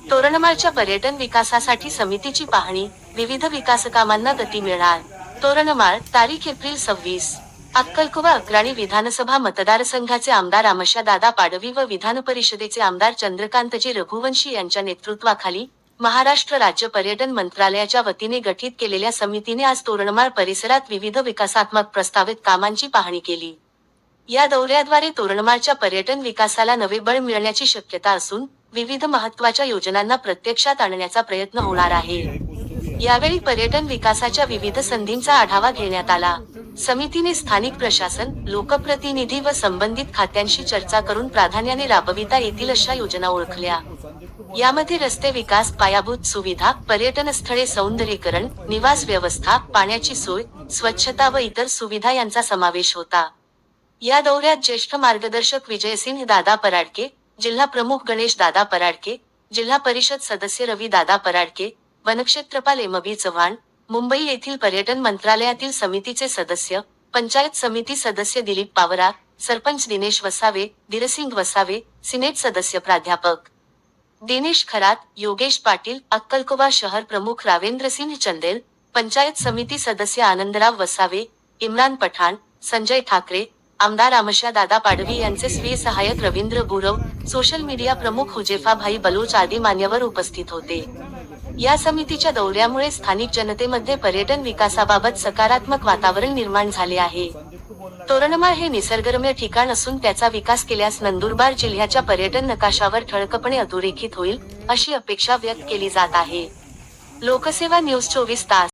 तोरणमाळच्या पर्यटन विकासासाठी समितीची पाहणी विविध विकास कामांना गती मिळणार. तोरणमाळ तारीख एप्रिल सव्वीस. अक्कलकुवा अग्राणी विधानसभा मतदारसंघाचे आमदार आमशा दादा पाडवी व विधान परिषदेचे आमदार चंद्रकांतजी रघुवंशी यांच्या नेतृत्वाखाली महाराष्ट्र राज्य पर्यटन मंत्रालयाच्या वतीने गठीत केलेल्या समितीने आज तोरणमाळ परिसरात विविध विकासात्मक प्रस्तावित कामांची पाहणी केली. या दौऱ्याद्वारे तोरणमाळच्या पर्यटन विकासाला नवे बळ मिळण्याची शक्यता असून विविध महत्त्वाच्या योजनांना प्रत्यक्षात आणण्याचा प्रयत्न होणार आहे. यावेळी पर्यटन विकासाच्या विविध संधींचा आढावा घेण्यात आला. समितीने स्थानिक प्रशासन लोकप्रतिनिधी व संबंधित खात्यांशी चर्चा करून प्राधान्याने राबविता येतील अशा योजना ओळखल्या. यामध्ये रस्ते विकास पायाभूत सुविधा पर्यटन स्थळे सौंदर्यीकरण निवास व्यवस्था पाण्याची सोय स्वच्छता व इतर सुविधा यांचा समावेश होता. या दौऱ्यात ज्येष्ठ मार्गदर्शक विजयसिंह दादा पराडके जिल्हा प्रमुख गणेश दादा पराडके जिल्हा परिषद सदस्य रवी दादा पराडके वनक्षेत्रपाल एमबी चव्हाण मुंबई येथील पर्यटन मंत्रालयातील समितीचे सदस्य पंचायत समिती सदस्य दिलीप पावरा सरपंच दिनेश वसावे धीरसिंग वसावे सिनेट सदस्य प्राध्यापक. दिनेश खरात योगेश पाटील अक्कलकोवा शहर प्रमुख रावेंद्रसिंह चंदेल पंचायत समिती सदस्य आनंदराव वसावे इम्रान पठाण संजय ठाकरे आमदार आमशा दादा पाडवी यांचे स्वीय सहाय्यक रवींद्र गुरव सोशल मीडिया प्रमुख हुजेफा भाई बलूच आदी मान्यवर उपस्थित होते. या समितीच्या दौऱ्यामुळे स्थानिक जनतेमध्ये पर्यटन विकासाबाबत सकारात्मक वातावरण निर्माण झाले आहे. तोरणमाळ हे निसर्गरम्य ठिकाण असून त्याचा विकास केल्यास नंदुरबार जिल्ह्याच्या पर्यटन नकाशावर ठळकपणे अधोरेखित होईल अशी अपेक्षा व्यक्त केली जात आहे. लोकसेवा न्यूज चोवीस तास.